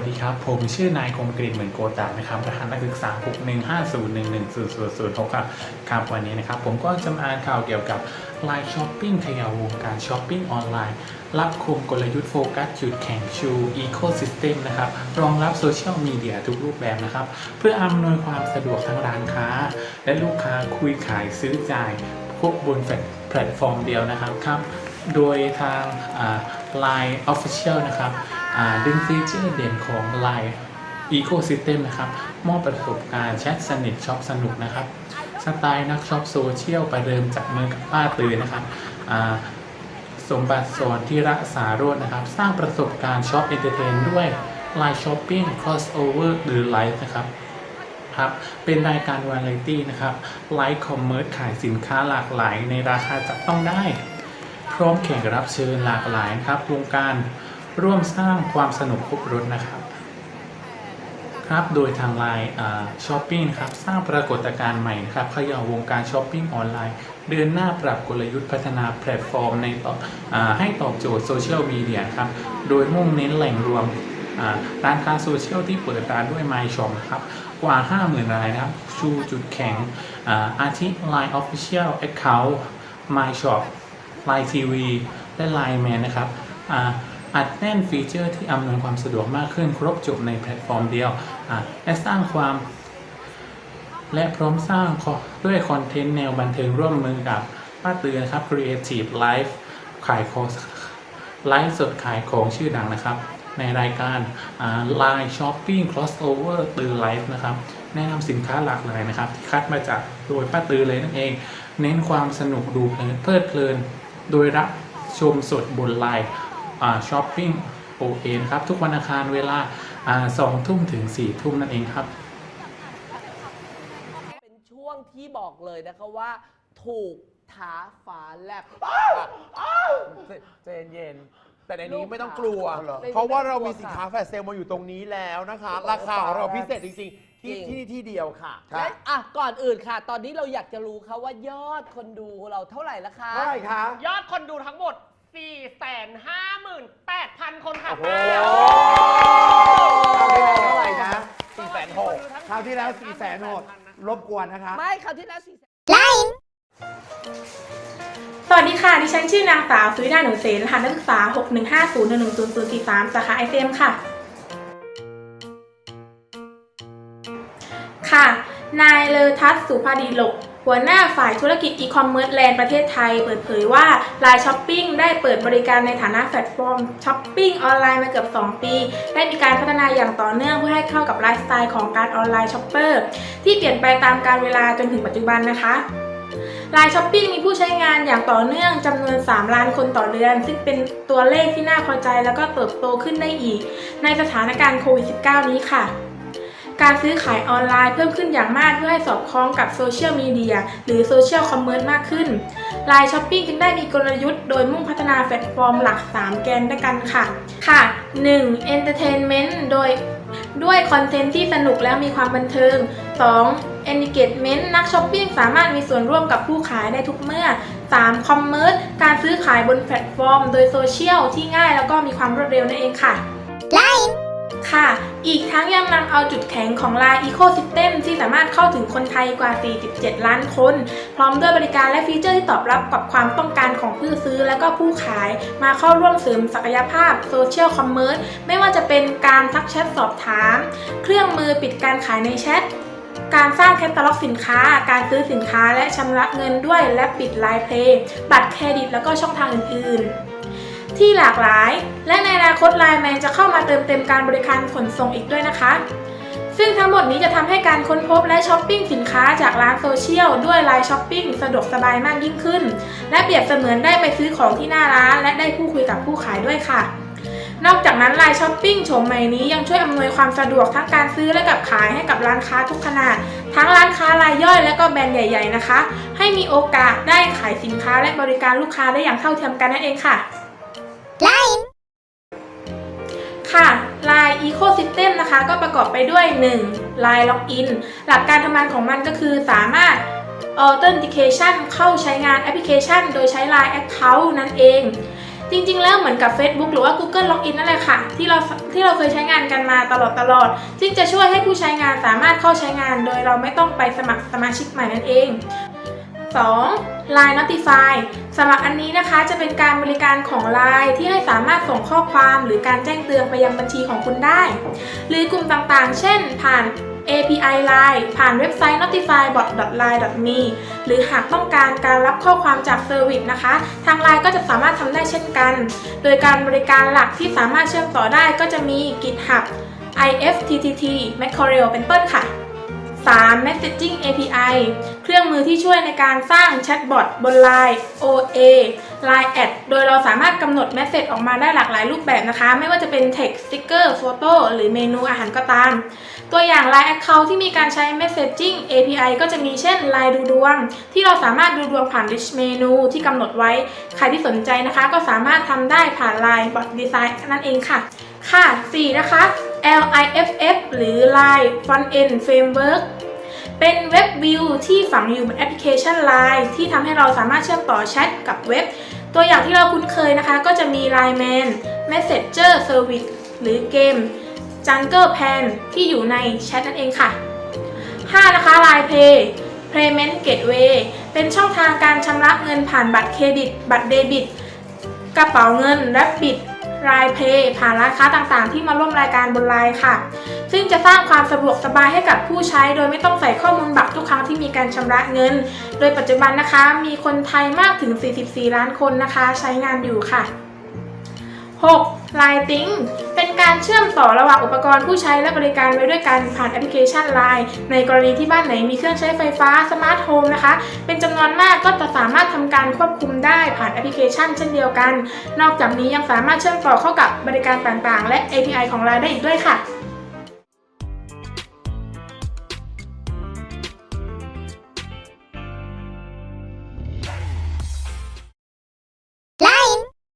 วัสดีครับ ผมชื่อนายคมกริตเหมือนโกตานะครับรหัสนักศึกษา 615011006ครับครับวันนี้นะครับ ผมก็จะมาอ่านข่าวเกี่ยวกับ Line Shopping ขยาวงการช้อปปิ้งออนไลน์ รับคุมกลยุทธ์โฟกัสจุดแข่งชู Ecosystem นะครับ รองรับโซเชียลมีเดียทุกรูปแบบนะครับ เพื่ออำนวยความสะดวกทั้งร้านค้า และลูกค้าคุยขายซื้อจ่ายพวกบนแพลตฟอร์มเดียวนะครับครับ โดยทางอ่า Line Official นะครับ ดึงฟีเจอร์เด่นของ Line Ecosystem นะครับ มอบประสบการณ์แชทสนิทช็อปสนุกนะครับ สไตล์นักช็อปโซเชียลประเดิมจากเมืองกับป้าตือนะครับสมบัติสอนที่รักษาโรจนะครับ สร้างประสบการณ์ช็อปเอนเตอร์เทนด้วย Line Shopping Crossover หรือ Live นะครับครับเป็นรายการวาไรตี้นะครับไลฟ์คอมเมอร์สขายสินค้าหลากหลายในราคาจับต้องได้ พร้อมแขกรับเชิญหลากหลายครับวงการ ร่วมสร้างความสนุกครบรถนะครับ ครับโดยทางไลน์ช้อปปิ้งครับสร้างปรากฏการณ์ใหม่นะครับเขย่าวงการช้อปปิ้งออนไลน์ เดินหน้าปรับกลยุทธ์พัฒนาแพลตฟอร์มในต่ออให้ตอบโจทย์โซเชียลมีเดียครับโดยมุ่งเน้นแหล่งรวมร้านค้าโซเชียลที่เปิดร้านด้วย My Shop ครับกว่า 50,000 รายนะครับ ชูจุดแข็งอาอาทิ Line Official Account My Shop Line TV และ Line Man นะครับ อัดแน่นฟีเจอร์ที่อำนวยความสะดวกมากขึ้นครบจบในแพลตฟอร์มเดียวและสร้างความ และพร้อมสร้างด้วยคอนเทนต์แนวบันเทิงร่วมมือกับป้าเตือนครับ Creative Life ขายของไลฟ์สดขายของชื่อดังนะครับ ในรายการ Line Shopping Crossover ตือไลฟ์นะครับ แนะนำสินค้าหลากหลายนะครับ ที่คัดมาจากโดยป้าตือเลยนั่นเอง เน้นความสนุกดูเพลิดเพลิน โดยรับชมสดบนไลน์ ช้อปปิ้งโอเนะครับ ทุกวันอังคารเวลาสองทุ่มถึงสี่ทุ่มนั่นเองครับ เป็นช่วงที่บอกเลยนะคะว่า ถูกท้าฟ้าแลบใจเย็นๆแต่ในนี้ไม่ต้องกลัวลูกค้าเพราะว่าเรามีไม่ต้องกลัวสินค้าแฟลชเซลมาอยู่ตรงนี้แล้วนะคะถูกราคาของเราต้องพิเศษจริงๆ ที่จริงที่นี่ที่เดียวค่ะและอะ ก่อนอื่นค่ะ ตอนนี้เราอยากจะรู้ค่ะว่ายอดคนดูเราเท่าไหร่ละคะเท่าไหร่คะยอดคนดูทั้งหมด 458,000 คนค่ะโอ้โหป้าคราวที่แล้วเท่าไหร่นะ4 6 0 0 0คนดูทั้งคราวที่แล้ว4 6 0 0 0รบกวนนะคะ ไม่คราวที่แล้วสี่แสนสวัสดีค่ะ ดิฉันชื่อนางสาวสุวินาหนูเสนรหัสนักศึกษา 615011043 สาขา ICM ค่ะ ค่ะ นายเลอทัศน์สุภาดีหลก หัวหน้าฝ่ายธุรกิจอีคอมเมิร์ซแลนด์ประเทศไทย เปิดเผยว่า Line Shopping ได้เปิดบริการในฐานะแพลตฟอร์มช้อปปิ้งออนไลน์มาเกือบ 2 ปี ได้มีการพัฒนาอย่างต่อเนื่องเพื่อให้เข้ากับไลฟ์สไตล์ของการออนไลน์ช็อปเปอร์ที่เปลี่ยนไปตามกาลเวลาจนถึงปัจจุบันนะคะ Line Shopping มีผู้ใช้งานอย่างต่อเนื่องจำนวน 3 ล้านคนต่อเดือน ซึ่งเป็นตัวเลขที่น่าพอใจ แล้วก็เติบโตขึ้นได้อีก ในสถานการณ์โควิด -19 นี้ค่ะ การซื้อขายออนไลน์เพิ่มขึ้นอย่างมากเพื่อให้สอดคล้องกับโซเชียลมีเดียหรือโซเชียลคอมเมอร์สมากขึ้น Line Shopping จึงได้มีกลยุทธ์โดยมุ่งพัฒนาแพลตฟอร์มหลัก 3 แกนด้วยกันค่ะ ค่ะ 1. Entertainment โดยด้วยคอนเทนต์ที่สนุกแล้วมีความบันเทิง 2. Engagement นักช้อปปิ้งสามารถมีส่วนร่วมกับผู้ขายได้ทุกเมื่อ 3. Commerce การซื้อขายบนแพลตฟอร์ม โดยโซเชียลที่ง่ายแล้วก็มีความรวดเร็วนั่นเองค่ะ ค่ะ อีกทั้งยังนำเอาจุดแข็งของ Line Ecosystem ที่สามารถเข้าถึงคนไทยกว่า 47 ล้านคน พร้อมด้วยบริการและฟีเจอร์ที่ตอบรับกับความต้องการของผู้ซื้อและก็ผู้ขาย มาเข้าร่วมเสริมศักยภาพโซเชียลคอมเมอร์สไม่ว่าจะเป็นการทักแชทสอบถาม เครื่องมือปิดการขายในแชทการสร้างแคตตาล็อกสินค้า การซื้อสินค้าและชำระเงินด้วยและปิดไลน์เพย์บัตรเครดิตแล้วก็ช่องทางอื่นๆ ที่หลากหลาย และในอนาคตไลน์แมนจะเข้ามาเติมเต็มการบริการขนส่งอีกด้วยนะคะ ซึ่งทั้งหมดนี้จะทำให้การค้นพบและช้อปปิ้งสินค้าจากร้านโซเชียลด้วยไลน์ช้อปปิ้งสะดวกสบายมากยิ่งขึ้น และเปรียบเสมือนได้ไปซื้อของที่หน้าร้าน และได้พูดคุยกับผู้ขายด้วยค่ะนอกจากนั้นไลน์ช้อปปิ้งโฉมใหม่นี้ยังช่วยอำนวยความสะดวกทั้งการซื้อและกับขายให้กับร้านค้าทุกขนาด ทั้งร้านค้ารายย่อยและก็แบรนด์ใหญ่ ๆนะคะ ให้มีโอกาสได้ขายสินค้าและบริการลูกค้าได้อย่างเท่าเทียมกันนั่นเองค่ะ ค่ะ Line Ecosystem นะคะก็ประกอบไปด้วย 1. Line Login หลักการทำงานของมันก็คือสามารถ Authentication เข้าใช้งานแอปพลิเคชัน โดยใช้ Line Account นั่นเอง จริงๆ แล้วเหมือนกับ Facebook หรือว่า Google Login นั่นแหละค่ะ ที่เราที่เราเคยใช้งานกันมาตลอดตลอด ซึ่งจะช่วยให้ผู้ใช้งานสามารถเข้าใช้งาน โดยเราไม่ต้องไปสมัครสมาชิกใหม่นั่นเอง 2. Line Notify สำหรับอันนี้นะคะจะเป็นการบริการของ Line ที่ให้สามารถส่งข้อความหรือการแจ้งเตือนไปยังบัญชีของคุณได้ หรือกลุ่มต่างๆ เช่น ผ่าน API Line ผ่านเว็บไซต์ notifybot.line.me หรือหากต้องการการรับข้อความจากเซอร์วิสนะคะ ทาง Line ก็จะสามารถทำได้เช่นกัน โดยการบริการหลักที่สามารถเชื่อมต่อได้ก็จะมี GitHub IFTTT Mackerel เป็นต้นค่ะ 3. Messaging API เครื่องมือที่ช่วยในการสร้างแชทบอทบน Line OA Line Ad โดยเราสามารถกำหนดเมสเซจออกมาได้หลากหลายรูปแบบนะคะ ไม่ว่าจะเป็น Text Sticker Photo หรือเมนูอาหารก็ตาม ตัวอย่าง Line Account ที่มีการใช้ Messaging API ก็จะมีเช่น Line ดูดวง ที่เราสามารถดูดวงผ่าน Rich Menu ที่กำหนดไว้ ใครที่สนใจนะคะ ก็สามารถทำได้ผ่าน Line Bot Design นั่นเองค่ะ ค่ะ 4 นะคะ LIFF หรือ Line Front End Framework เป็นเว็บวิวที่ฝังอยู่บนแอปพลิเคชัน Line ที่ทำให้เราสามารถเชื่อมต่อแชทกับเว็บ ตัวอย่างที่เราคุ้นเคยนะคะ ก็จะมี Line Man Messenger Service หรือเกม Jungle Pan ที่อยู่ในแชทนั่นเองค่ะ 5 นะคะ Line Pay Payment Gateway เป็นช่องทางการชำระเงินผ่านบัตรเครดิต บัตรเดบิต กระเป๋าเงิน Rabbit Line Pay ผ่านร้านค้าต่างๆ ที่มาร่วมรายการบนไลน์ค่ะ ซึ่งจะสร้างความสะดวกสบายให้กับผู้ใช้ โดยไม่ต้องใส่ข้อมูลบัตรทุกครั้งที่มีการชำระเงิน โดยปัจจุบันนะคะ มีคนไทยมากถึง 44 ล้านคนนะคะ ใช้งานอยู่ค่ะ 6. Line Think เป็นการเชื่อมต่อระหว่างอุปกรณ์ผู้ใช้และบริการไว้ด้วยกันผ่านแอปพลิเคชัน Line ในกรณีที่บ้านไหนมีเครื่องใช้ไฟฟ้าสมาร์ทโฮมนะคะ เป็นจำนวนมากก็จะสามารถทำการควบคุมได้ผ่านแอปพลิเคชัน เช่นเดียวกัน นอกจากนี้ยังสามารถเชื่อมต่อเข้ากับบริการต่างๆ และ API ของ Line ได้อีกด้วยค่ะ